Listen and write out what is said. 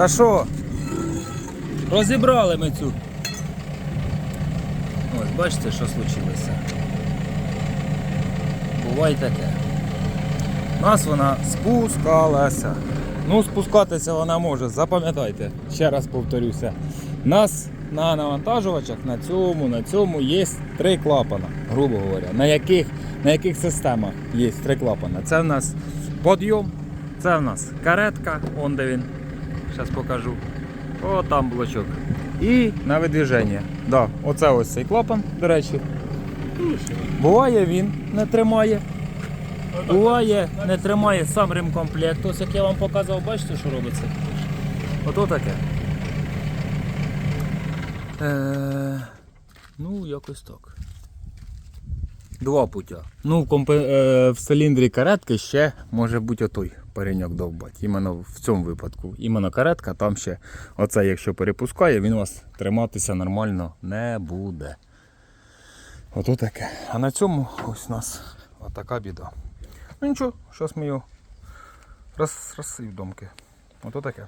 Та що? Розібрали ми цю. Ось, бачите, що случилося. Буває таке. У нас вона спускалася. Ну, спускатися вона може, запам'ятайте, ще раз повторюся. Нас на навантажувачах на цьому, на цьому є три клапана, грубо говоря. На яких, на яких системах є три клапана? Це в нас подйом, це в нас каретка, он де він. Зараз покажу. О, там блочок. І на видвіження. Да, оце ось цей клапан, до речі. Буває він не тримає. Буває, не тримає сам ремкомплект. Ось як я вам показував, бачите, що робиться? Ото таке. Е, ну, якось так. Два путя. Ну, в, компе, е, в циліндрі каретки ще може бути отой пареньок довбать. Іменно в цьому випадку. Іменно каретка, там ще оце, якщо перепускає, він у вас триматися нормально не буде. Ото таке. А на цьому ось у нас отака біда. Ну нічого, зараз ми його роз, розсив домки. Ото таке.